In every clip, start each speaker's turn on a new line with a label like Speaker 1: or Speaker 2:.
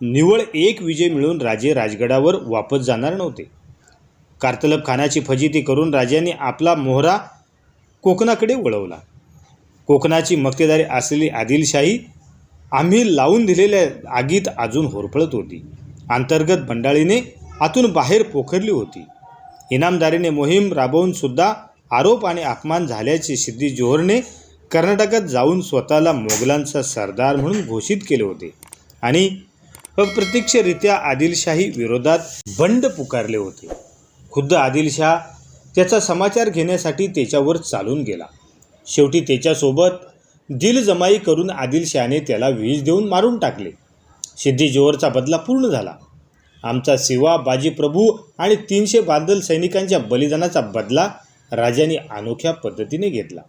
Speaker 1: निवळ एक विजय मिळून राजे राजगडावर वापस जाणार नव्हते. कार्तलब खानाची फजिती करून राजांनी आपला मोहरा कोकणाकडे वळवला. कोकणाची मक्तेदारी असलेली आदिलशाही आम्ही लावून दिलेल्या आगीत अजून होरपळत होती. अंतर्गत बंडाळीने आतून बाहेर पोखरली होती. इनामदारीने मोहीम राबवूनसुद्धा आरोप आणि अपमान झाल्याचे सिद्धी जोहरने कर्नाटकात जाऊन स्वतःला मोगलांचा सरदार म्हणून घोषित केले होते आणि अप्रत्यक्षरित्या आदिलशाही विरोधात बंड पुकारले होते. खुद्द आदिलशाह त्याचा समाचार घेण्यासाठी त्याच्यावर चालून गेला. शेवटी त्याच्यासोबत दिलजमाई करून आदिलशहाने त्याला वीज देऊन मारून टाकले. सिद्धी जोहरचा बदला पूर्ण झाला. आमचा सिवा बाजी प्रभू आणि तीनशे बांधल सैनिकांच्या बलिदानाचा बदला राजाने अनोख्या पद्धतीने घेतला.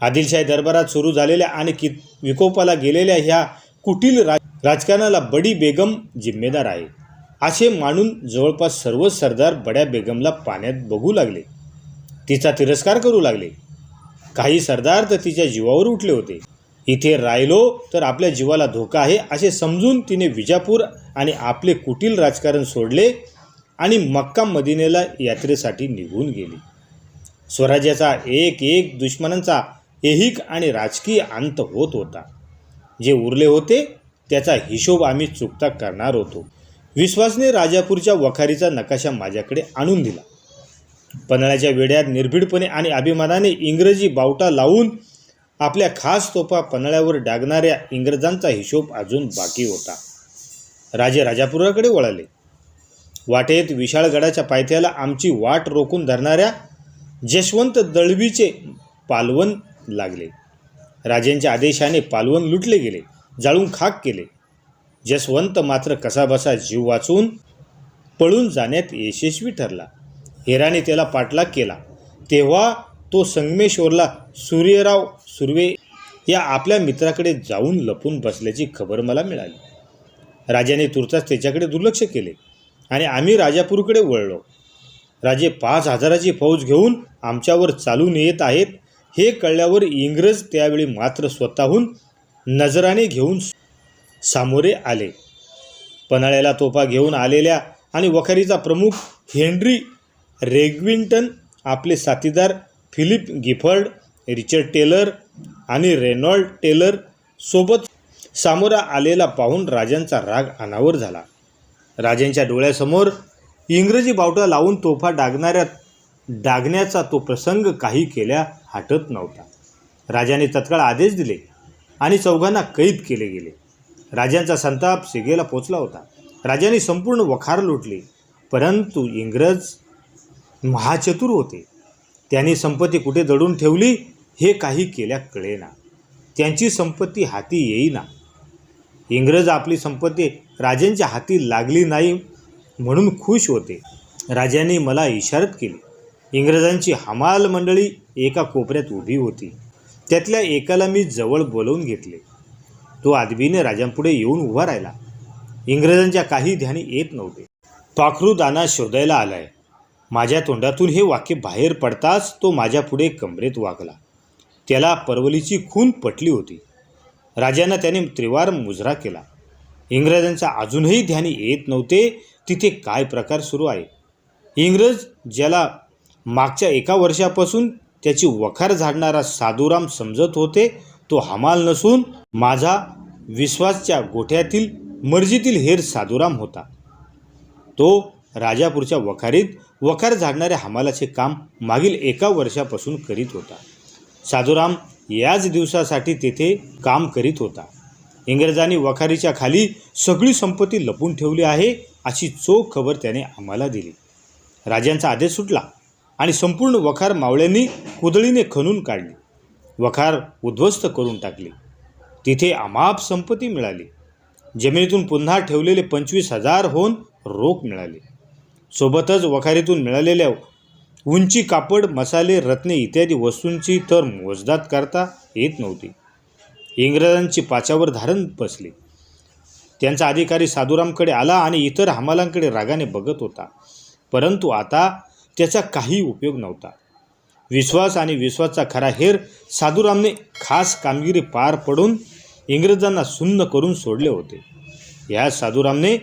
Speaker 1: आदिलशाही दरबारात सुरू झालेल्या आणि कि विकोपाला गेलेल्या ह्या कुटील राज राजकारणाला बडी बेगम जिम्मेदार आहे. असे मानून जवळपास सर्वच सरदार बड्या बेगमला पाण्यात बघू लागले. तिचा तिरस्कार करू लागले. काही सरदार तर तिच्या जीवावर उठले होते. इथे राहिलो तर आपल्या जीवाला धोका आहे असे समजून तिने विजापूर आणि आपले कुटील राजकारण सोडले आणि मक्का मदिनेला यात्रेसाठी निघून गेली. स्वराज्याचा एक एक दुश्मनांचा ऐहिक आणि राजकीय अंत होत होता. जे उरले होते त्याचा हिशोब आम्ही चुकता करणार होतो. विश्वासने राजापूरच्या वखारीचा नकाशा माझ्याकडे आणून दिला. पन्हाळ्याच्या वेड्यात निर्भीडपणे आणि अभिमानाने इंग्रजी बावटा लावून आपल्या खास तोफा पन्हाळ्यावर डागणाऱ्या इंग्रजांचा हिशोब अजून बाकी होता. राजे राजापुराकडे वळाले. वाटेत विशाळगडाच्या पायथ्याला आमची वाट रोखून धरणाऱ्या जशवंत दळवीचे पालवण लागले. राजांच्या आदेशाने पालवण लुटले गेले जाळून खाक केले. जसवंत मात्र कसाबसा जीव वाचून पळून जाण्यात यशस्वी ठरला. हेराने त्याला पाठलाग केला. तेव्हा तो संगमेश्वरला सूर्यराव सुर्वे या आपल्या मित्राकडे जाऊन लपून बसल्याची खबर मला मिळाली. राजाने तुर्तास त्याच्याकडे दुर्लक्ष केले आणि आम्ही राजापूरकडे वळलो. राजे पाच हजाराची फौज घेऊन आमच्यावर चालून येत आहेत हे कळल्यावर इंग्रज त्यावेळी मात्र स्वतःहून नजराने घेऊन सामोरे आले. पन्हाळ्याला तोफा घेऊन आलेल्या आणि वखारीचा प्रमुख हेनरी रेग्विंटन आपले साथीदार फिलिप गिफर्ड रिचर्ड टेलर आणि रेनॉल्ड टेलर सोबत सामोरा आलेला पाहून राजांचा राग अनावर झाला. राजांच्या डोळ्यासमोर इंग्रजी बावटा लावून तोफा डागणाऱ्या डागण्याचा तो प्रसंग काही केल्या हटत नव्हता. राजाने तत्काळ आदेश दिले आणि चौघांना कैद केले गेले. राजांचा संताप सिगेला पोचला होता. राजाने संपूर्ण वखार लुटली परंतु इंग्रज महाचतुर होते. त्यांनी संपत्ती कुठे दडून ठेवली हे काही केल्या कळेना. त्यांची संपत्ती हाती येईना. इंग्रज आपली संपत्ती राजांच्या हाती लागली नाही म्हणून खुश होते. राजांनी मला इशारत केली. इंग्रजांची हमाल मंडळी एका कोपऱ्यात उभी होती. त्यातल्या एकाला मी जवळ बोलवून घेतले. तो आदबीने राजांपुढे येऊन उभा राहिला. इंग्रजांच्या काही ध्यानी येत नव्हते. पाखरू दाना शोधायला आलाय. माझ्या तोंडातून हे वाक्य बाहेर पडताच तो माझ्यापुढे कमरेत वागला. त्याला परवलीची खून पटली होती. राजांना त्याने त्रिवार मुजरा केला. इंग्रजांचा अजूनही ध्यानी येत नव्हते. तिथे काय प्रकार सुरू आहे? इंग्रज ज्याला मागच्या एका वर्षापासून त्याची वखार झाडणारा साधुराम समजत होते तो हमाल नसून माझा विश्वासच्या गोठ्यातील मर्जीतील हेर साधुराम होता. तो राजापूरच्या वखारीत वखार झाडणाऱ्या हमालाचे काम मागील एका वर्षापासून करीत होता. साधुराम याच दिवसासाठी तेथे काम करीत होता. इंग्रजांनी वखारीच्या खाली सगळी संपत्ती लपून ठेवली आहे अशी चोख खबर त्याने आम्हाला दिली. राजांचा आदेश सुटला. आणि संपूर्ण वखार मावळ्यांनी कुदळीने खणून काढली. वखार उद्ध्वस्त करून टाकली. तिथे अमाप संपत्ती मिळाली. जमिनीतून पुन्हा ठेवलेले पंचवीस हजार होऊन रोख मिळाले. सोबतच वखारीतून मिळालेल्या उंची कापड मसाले रत्ने इत्यादी वस्तूंची तर मोजदात करता येत नव्हती. इंग्रजांची पाचावर धारण बसली. त्यांचा अधिकारी साधुरामकडे आला आणि इतर हमालांकडे रागाने बघत होता. परंतु आता त्याचा काही उपयोग नव्हता. विश्वास आणि विश्वासचा खरा हेर साधुरामने खास कामगिरी पार पडून इंग्रजांना सुन्न करून सोडले होते. या साधुरामने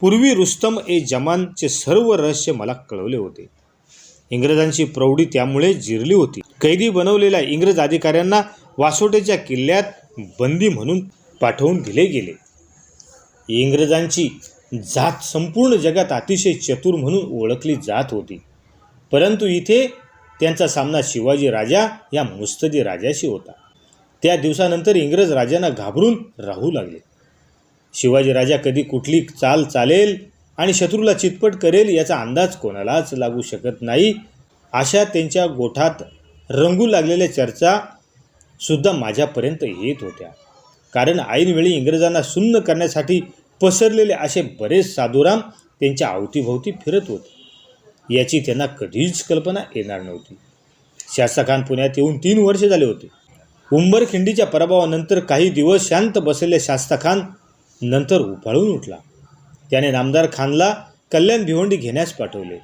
Speaker 1: पूर्वी रुस्तम ए जमानचे सर्व रहस्य मला कळवले होते. इंग्रजांची प्रौढी त्यामुळे जिरली होती. कैदी बनवलेल्या इंग्रज अधिकाऱ्यांना वासोटेच्या किल्ल्यात बंदी म्हणून पाठवून दिले गेले. इंग्रजांची जात संपूर्ण जगात अतिशय चतुर म्हणून ओळखली जात होती. परंतु इथे त्यांचा सामना शिवाजी राजा या मुस्तदी राजाशी होता. त्या दिवसानंतर इंग्रज राजांना घाबरून राहू लागले. शिवाजी राजा कधी कुठली चाल चालेल आणि शत्रूला चितपट करेल याचा अंदाज कोणालाच लागू शकत नाही. अशा त्यांच्या गोठात रंगू लागलेल्या चर्चा सुद्धा माझ्यापर्यंत येत होत्या. कारण ऐनवेळी इंग्रजांना सुन्न करण्यासाठी पसरलेले असे बरेच साधुराम त्यांच्या अवतीभोवती फिरत होते. याची त्यांना कधीच कल्पना येणार नव्हती. शास्त्रखान पुण्यात येऊन तीन वर्ष झाले होते. उंबरखिंडीच्या पराभवानंतर काही दिवस शांत बसलेले शास्ताखान नंतर उफाळून उठला. त्याने नामदार खानला कल्याण भिवंडी घेण्यास पाठवले.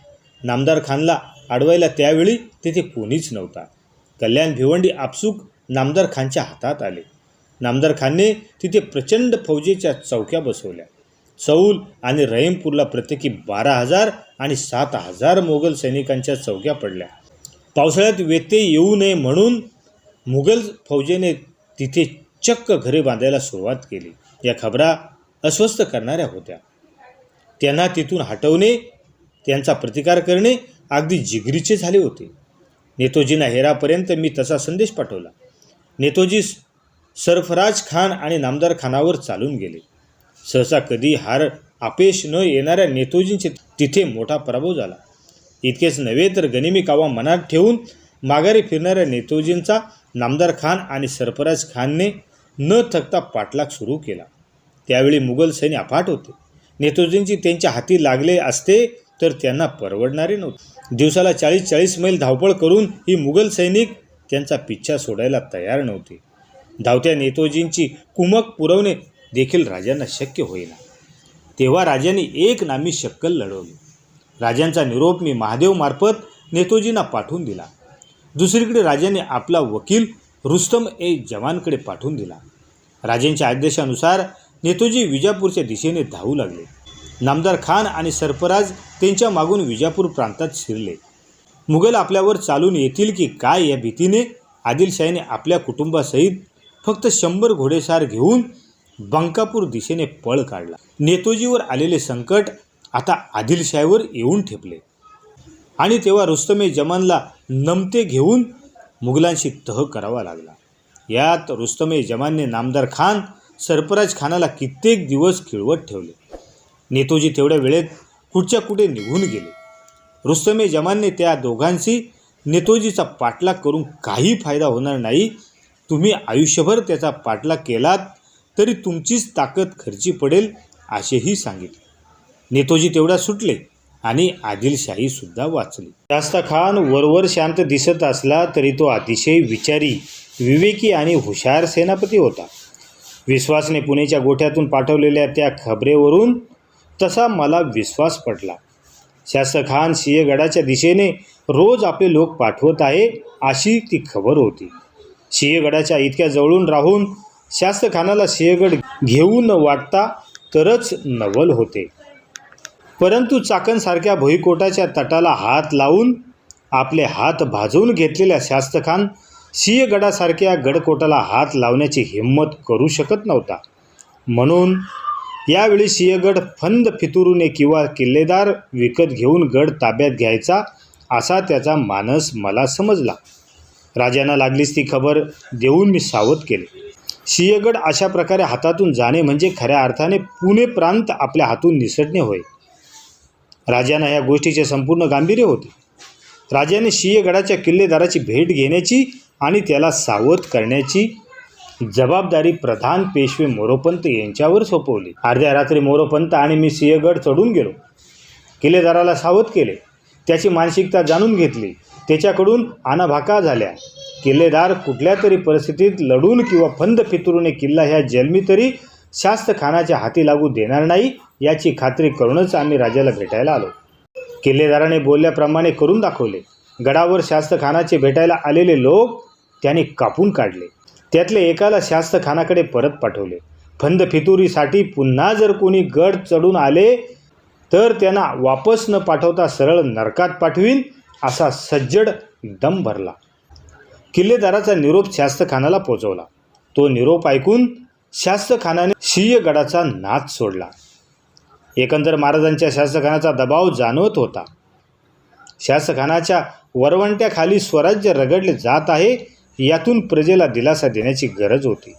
Speaker 1: नामदार खानला अडवायला त्यावेळी तेथे कोणीच नव्हता. कल्याण भिवंडी आपसूक नामदार खानच्या हातात आले. नामदार खानने तिथे प्रचंड फौजेच्या चौक्या बसवल्या. चौल आणि रहीमपूरला प्रत्येकी बारा हजार आणि सात हजार मोगल सैनिकांच्या चौक्या पडल्या. पावसाळ्यात व्यत्यय येऊ नये म्हणून मुघल फौजेने तिथे चक्क घरे बांधायला सुरुवात केली. या खबरा अस्वस्थ करणाऱ्या होत्या. त्यांना तिथून हटवणे त्यांचा प्रतिकार करणे अगदी जिगरीचे झाले होते. नेतोजींना हेरापर्यंत मी तसा संदेश पाठवला. नेतोजी सरफराज खान आणि नामदार खानावर चालून गेले. सहसा कधी हार अपेश न येणाऱ्या नेतोजींचे तिथे मोठा पराभव झाला. इतकेच नव्हे तर गनिमी कावा मनात ठेवून माघारी फिरणाऱ्या नेतोजींचा नामदार खान आणि सरफराज खानने न थकता पाठलाग सुरू केला. त्यावेळी मुघल सैन्य अफाट होते. नेतोजींची त्यांच्या हाती लागले असते तर त्यांना परवडणारे नव्हते. दिवसाला चाळीस चाळीस मैल धावपळ करून ही मुघल सैनिक त्यांचा पिच्छा सोडायला तयार नव्हते. धावत्या नेतोजींची कुमक पुरवणे देखील राजांना शक्य होईना. तेव्हा राजांनी एक नामी शक्कल लढवली. राजांचा निरोप मी महादेवमार्फत नेतोजींना पाठवून दिला. दुसरीकडे राजाने आपला वकील रुस्तम ए जवानकडे पाठवून दिला. राजांच्या आदेशानुसार नेतोजी विजापूरच्या दिशेने धावू लागले. नामदार खान आणि सरफराज त्यांच्या मागून विजापूर प्रांतात शिरले. मुघल आपल्यावर चालून येतील की काय या भीतीने आदिलशाहीने आपल्या कुटुंबासहित फक्त शंभर घोडेसार घेऊन बंकापूर दिशेने पळ काढला. नेतोजीवर आलेले संकट आता आदिलशाहीवर येऊन ठेपले. आणि तेव्हा रुस्तमे जमानला नमते घेऊन मुघलांशी तह करावा लागला. यात रुस्तमे जमानने नामदार खान सरफराज खानाला कित्येक दिवस खिळवत ठेवले. नेतोजी तेवढ्या वेळेत कुठच्या कुठे निघून गेले. रुस्तमे जमानने त्या दोघांशी नेतोजीचा पाठलाग करून काही फायदा होणार नाही. तुम्ही आयुष्यभर त्याचा पाठलाग केलात. तरी तुमचीच ताकद खर्ची पडेल असेही सांगितले. नेतोजी तेवढ्या सुटले आणि आदिलशाहीसुद्धा वाचली. शास्ता खान वरवर शांत दिसत असला तरी तो अतिशय विचारी विवेकी आणि हुशार सेनापती होता. विश्वासने पुणेच्या गोठ्यातून पाठवलेल्या त्या खबरेवरून तसा मला विश्वास पडला. शास्त्र खान सिंहगडाच्या दिशेने रोज आपले लोक पाठवत आहे अशी ती खबर होती. सिंहगडाच्या इतक्या जवळून राहून शास्त्रखानाला सिंहगड घेऊन वाटता तरच नवल होते. परंतु चाकणसारख्या भुईकोटाच्या तटाला हात लावून आपले हात भाजवून घेतलेल्या शास्त्रखान सिंहगडासारख्या गडकोटाला हात लावण्याची हिंमत करू शकत नव्हता. म्हणून यावेळी सिंहगड फंद फितुरूने किंवा किल्लेदार विकत घेऊन गड ताब्यात घ्यायचा असा त्याचा मानस मला समजला. राजांना लागलीच ती खबर देऊन मी सावध केले. सिंहगड अशा प्रकारे हातातून जाणे म्हणजे खऱ्या अर्थाने पुणे प्रांत आपल्या हातून निसटणे होय. राजांना या गोष्टीचे संपूर्ण गांभीर्य होते. राजाने सिंहगडाच्या किल्लेदाराची भेट घेण्याची आणि त्याला सावध करण्याची जबाबदारी प्रधान पेशवे मोरोपंत यांच्यावर सोपवली. अर्ध्या रात्री मोरोपंत आणि मी सिंहगड चढून गेलो. किल्लेदाराला सावध केले. त्याची मानसिकता जाणून घेतली. त्याच्याकडून आनाभाका झाल्या. किल्लेदार कुठल्या तरी परिस्थितीत लढून किंवा फंद फितरूने किल्ला ह्या जन्मी तरी शास्तखानाच्या हाती लागू देणार नाही याची खात्री करूनच आम्ही राजाला भेटायला आलो. किल्लेदाराने बोलल्याप्रमाणे करून दाखवले. गडावर शास्तखानाचे भेटायला आलेले लोक त्याने कापून काढले. त्यातले एकाला शास्तखानाकडे परत पाठवले. फंद फितुरीसाठी पुन्हा जर कोणी गड चढून आले तर त्यांना वापस न पाठवता सरळ नरकात पाठवीन असा सज्जड दम भरला. किल्लेदाराचा निरोप शास्त्रखानाला पोचवला. तो निरोप ऐकून शास्त्रखानाने सिंहगडाचा नाच सोडला. एकंदर महाराजांच्या शास्त्रखानाचा दबाव जाणवत होता. शासखानाच्या वरवंट्याखाली स्वराज्य रगडले जात आहे यातून प्रजेला दिलासा देण्याची गरज होती.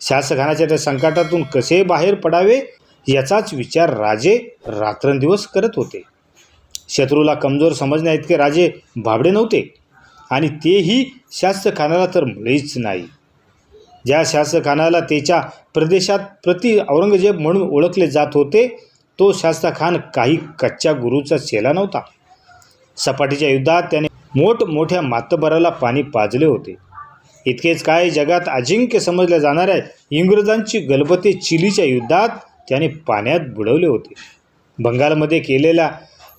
Speaker 1: शासखानाच्या त्या संकटातून कसे बाहेर पडावे याचाच विचार राजे रात्रंदिवस करत होते. शत्रूला कमजोर समजण्याइतके राजे भाबडे नव्हते. आणि तेही शास्त्रखानाला तर मुळीच नाही. ज्या शास्त्रखानाला त्याच्या प्रदेशात प्रति औरंगजेब म्हणून ओळखले जात होते तो शास्त्रखान काही कच्च्या गुरुचा चेला नव्हता. सपाटीच्या युद्धात त्याने मोठमोठ्या मातबराला पाणी पाजले होते. इतकेच काय जगात अजिंक्य समजल्या जाणाऱ्या इंग्रजांची गलबते चिलीच्या युद्धात त्याने पाण्यात बुडवले होते. बंगालमध्ये केलेल्या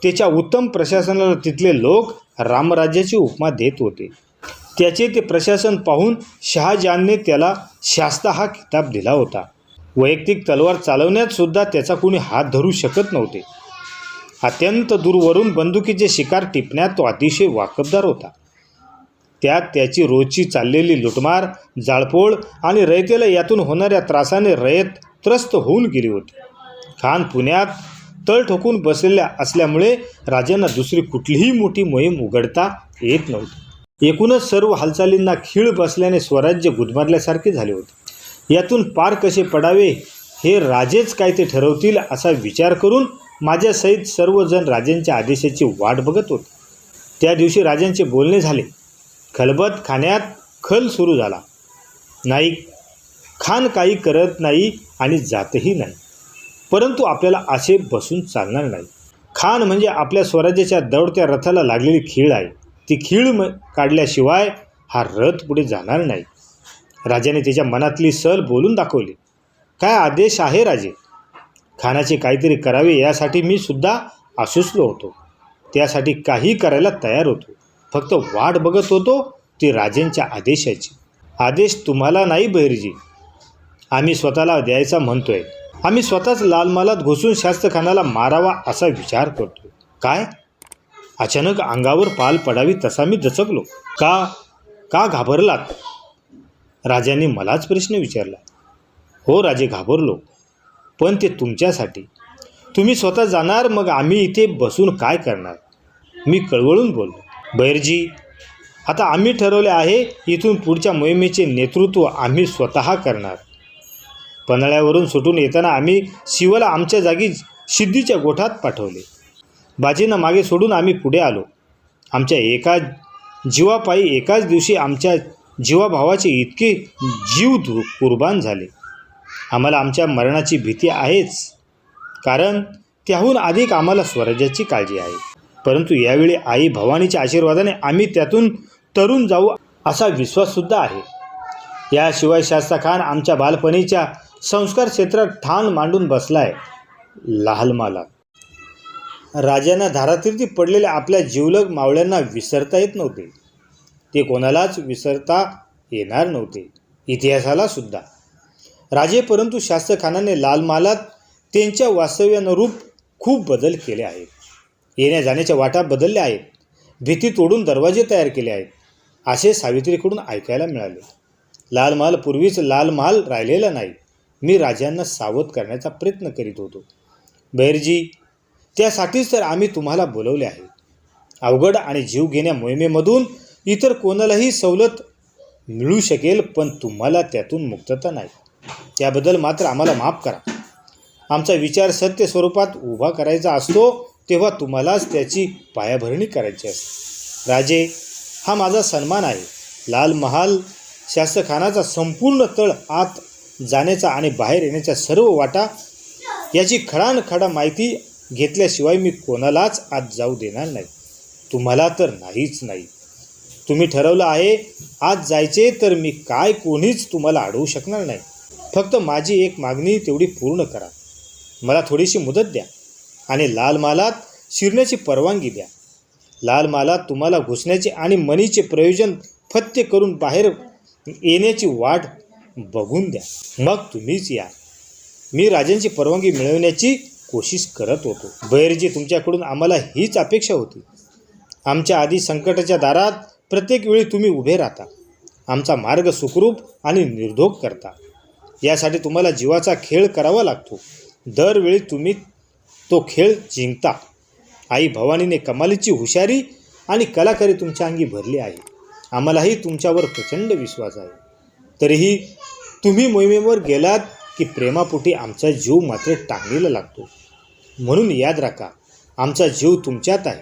Speaker 1: त्याच्या उत्तम प्रशासनाला तिथले लोक रामराज्याची उपमा देत होते. त्याचे ते प्रशासन पाहून शहाजहानने त्याला शास्ता हा किताब दिला होता. वैयक्तिक तलवार चालवण्यात सुद्धा त्याचा कोणी हात धरू शकत नव्हते. अत्यंत दूरवरून बंदुकीचे शिकार टिपण्यात तो अतिशय वाकबदार होता. त्यात त्याची रोजची चाललेली लुटमार जाळपोळ आणि रयतेला यातून होणाऱ्या त्रासाने रयत त्रस्त होऊन गेली होती. खान पुण्यात तळ ठोकून बसलेल्या असल्यामुळे राजांना दुसरी कुठलीही मोठी मोहीम उघडता येत नव्हती. एकूणच सर्व हालचालींना खीळ बसल्याने स्वराज्य गुदमरल्यासारखे झाले होते. यातून पार कसे पडावे हे राजेच काय ते ठरवतील असा विचार करून माझ्यासहित सर्वजण राजांच्या आदेशाची वाट बघत होते. त्या दिवशी राजांचे बोलणे झाले खलबत खाण्यात खल सुरू झाला. नाईक खान काही करत नाही आणि जातही नाही. परंतु आपल्याला असे बसून चालणार नाही. खान म्हणजे आपल्या स्वराज्याच्या दौडत्या रथाला लागलेली खीळ आहे. ती खीळ म काढल्याशिवाय हा रथ पुढे जाणार नाही. राजाने त्याच्या मनातली सल बोलून दाखवली. काय आदेश आहे राजे? खानाचे काहीतरी करावे यासाठी मी सुद्धा आसुसलो होतो. त्यासाठी काही करायला तयार होतो. फक्त वाट बघत होतो ती राजेंच्या आदेशाची. आदेश तुम्हाला नाही बहिरजी. आम्ही स्वतःला द्यायचा म्हणतोय. आम्ही स्वतःच लालमालात घुसून शास्त्रखानाला मारावा असा विचार करतो काय? अचानक अंगावर पाल पडावी तसा मी दचकलो. का? का घाबरलात? राजाने मलाच प्रश्न विचारला. हो राजे घाबरलो. पण ते तुमच्यासाठी. तुम्ही स्वतः जाणार मग आम्ही इथे बसून काय करणार? मी कळवळून बोललो. बैरजी आता आम्ही ठरवले आहे इथून पुढच्या मोहिमेचे नेतृत्व आम्ही स्वतः करणार. पन्हाळ्यावरून सुटून येताना आम्ही शिवला आमच्या जागी सिद्धीच्या गोठात पाठवले. बाजीनं मागे सोडून आम्ही पुढे आलो. आमच्या एका जीवापायी एकाच दिवशी आमच्या जीवाभावाचे इतके जीव कुर्बान झाले. आम्हाला आमच्या मरणाची भीती आहेच. कारण त्याहून अधिक आम्हाला स्वराज्याची काळजी आहे. परंतु यावेळी आई भवानीच्या आशीर्वादाने आम्ही त्यातून तरुण जाऊ असा विश्वाससुद्धा आहे. याशिवाय शास्ता खान आमच्या बालपणीच्या संस्कार क्षेत्रात ठाण मांडून बसलाय लालमाला. राजांना धारातीर्थी पडलेल्या आपल्या जिवलग मावळ्यांना विसरता येत नव्हते. ते कोणालाच विसरता येणार नव्हते. इतिहासाला सुद्धा. राजे परंतु शास्त्रखानाने लालमालात त्यांच्या वास्तव्यानुरूप खूप बदल केले आहेत. येण्या जाण्याच्या वाटा बदलल्या आहेत. भीती तोडून दरवाजे तयार केले आहेत. असे सावित्रीकडून ऐकायला मिळाले. लाल महाल पूर्वीच लाल महाल राहिलेला नाही. मी राजांना सावध करण्याचा प्रयत्न करीत होतो. बैरजी त्यासाठीच तर आम्ही तुम्हाला बोलवले आहे. अवघड आणि जीव घेण्या मोहिमेमधून इतर कोणालाही सवलत मिळू शकेल पण तुम्हाला त्यातून मुक्तता नाही. त्याबद्दल मात्र आम्हाला माफ करा. आमचा विचार सत्य स्वरूपात उभा करायचा असतो तेव्हा तुम्हालाच त्याची पायाभरणी करायची असते. राजे हा माझा सन्मान आहे. लाल महाल शास्त्रखानाचा संपूर्ण तळ आत जाण्याचा आणि बाहेर येण्याच्या सर्व वाटा याची खडानखडा माहिती घेतल्याशिवाय मी कोणालाच आत जाऊ देणार नाही. तुम्हाला तर नाहीच नाही. तुम्ही ठरवलं आहे आज जायचे तर मी काय कोणीच तुम्हाला अडवू शकणार नाही. फक्त माझी एक मागणी तेवढी पूर्ण करा. मला थोडीशी मुदत द्या आणि लाल मालात शिरण्याची परवानगी द्या. लाल मालात तुम्हाला घुसण्याचे आणि मनीचे प्रयोजन फत्ते करून बाहेर येण्याची वाट बघून द्या. मग तुम्हीच या. मी राजांची परवानगी मिळवण्याची कोशिश करत होतो. बैरजी तुमच्याकडून आम्हाला हीच अपेक्षा होती. आमच्या आधी संकटाच्या दारात प्रत्येक वेळी तुम्ही उभे राहता. आमचा मार्ग सुखरूप आणि निर्धोक करता. यासाठी तुम्हाला जीवाचा खेळ करावा लागतो. दरवेळी तुम्ही तो खेळ जिंकता. आई भवानीने कमालीची हुशारी आणि कलाकारी तुमच्या अंगी भरली आहे. आम्हालाही तुमच्यावर प्रचंड विश्वास आहे. तरीही तुम्ही मोहिमेवर गेलात की प्रेमापोटी आमचा जीव मात्र टांगणीला लागतो. म्हणून याद राखा आमचा जीव तुमच्यात आहे.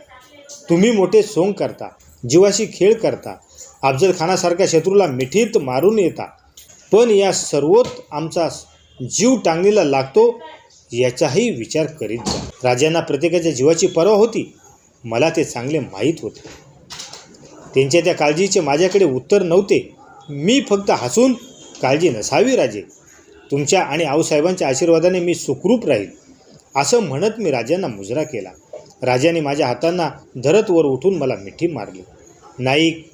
Speaker 1: तुम्ही मोठे सोंग करता जीवाशी खेळ करता अफजल खानासारख्या शत्रूला मिठीत मारून येता. पण या सर्वोत आमचा जीव टांगणीला लागतो याचाही विचार करीत जा. राजांना प्रत्येकाच्या जीवाची पर्वा होती मला ते चांगले माहीत होते. त्यांच्या त्या काळजीचे माझ्याकडे उत्तर नव्हते. मी फक्त हसून काळजी नसावी राजे. तुमच्या आणि आऊसाहेबांच्या आशीर्वादाने मी सुखरूप राहील असं म्हणत मी राजांना मुजरा केला. राजाने माझ्या हातांना धरत वर उठून मला मिठी मारली. नाईक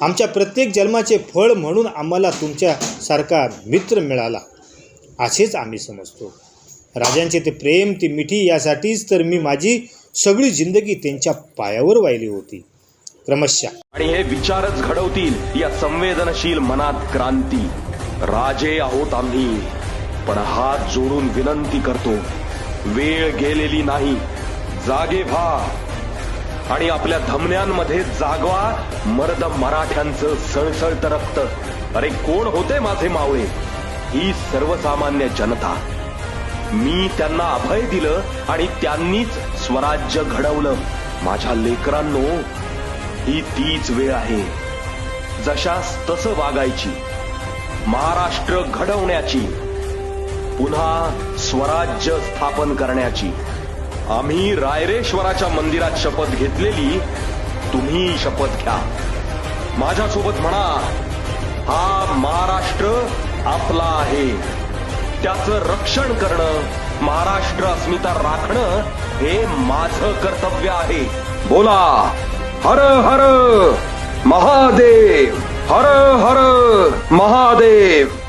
Speaker 1: आमच्या प्रत्येक जन्माचे फळ म्हणून आम्हाला तुमच्यासारखा मित्र मिळाला असेच आम्ही समजतो. राजांचे ते प्रेम ती मिठी यासाठीच तर मी माझी सगळी जिंदगी त्यांच्या पायावर वाहिली होती. क्रमशः.
Speaker 2: आणि हे विचारच घडवतील या संवेदनशील मनात क्रांती. राजे आहोत आम्ही पण हात जोडून विनंती करतो वेळ गेलेली नाही जागे व्हा. आणि आपल्या धमन्यांमध्ये जागवा मर्द मराठ्यांचं सळसळत रक्त. अरे कोण होते माझे मावळे? ही सर्वसामान्य जनता. मी त्यांना अभय दिलं आणि त्यांनीच स्वराज्य घडवलं. माझ्या लेकरांनो ही तीच वेळ आहे. जशास तसं वागायची. महाराष्ट्र घडवण्याची पुन्हा स्वराज्य स्थापन करण्याची. आम्ही रायरेश्वराच्या मंदिरात शपथ घेतलेली तुम्ही शपथ घ्या. माझ्यासोबत म्हणा हा महाराष्ट्र आपला आहे. त्याचं रक्षण करणं महाराष्ट्र अस्मिता राखणं हे माझं कर्तव्य आहे. बोला. हर हर महादेव. हर हर महादेव।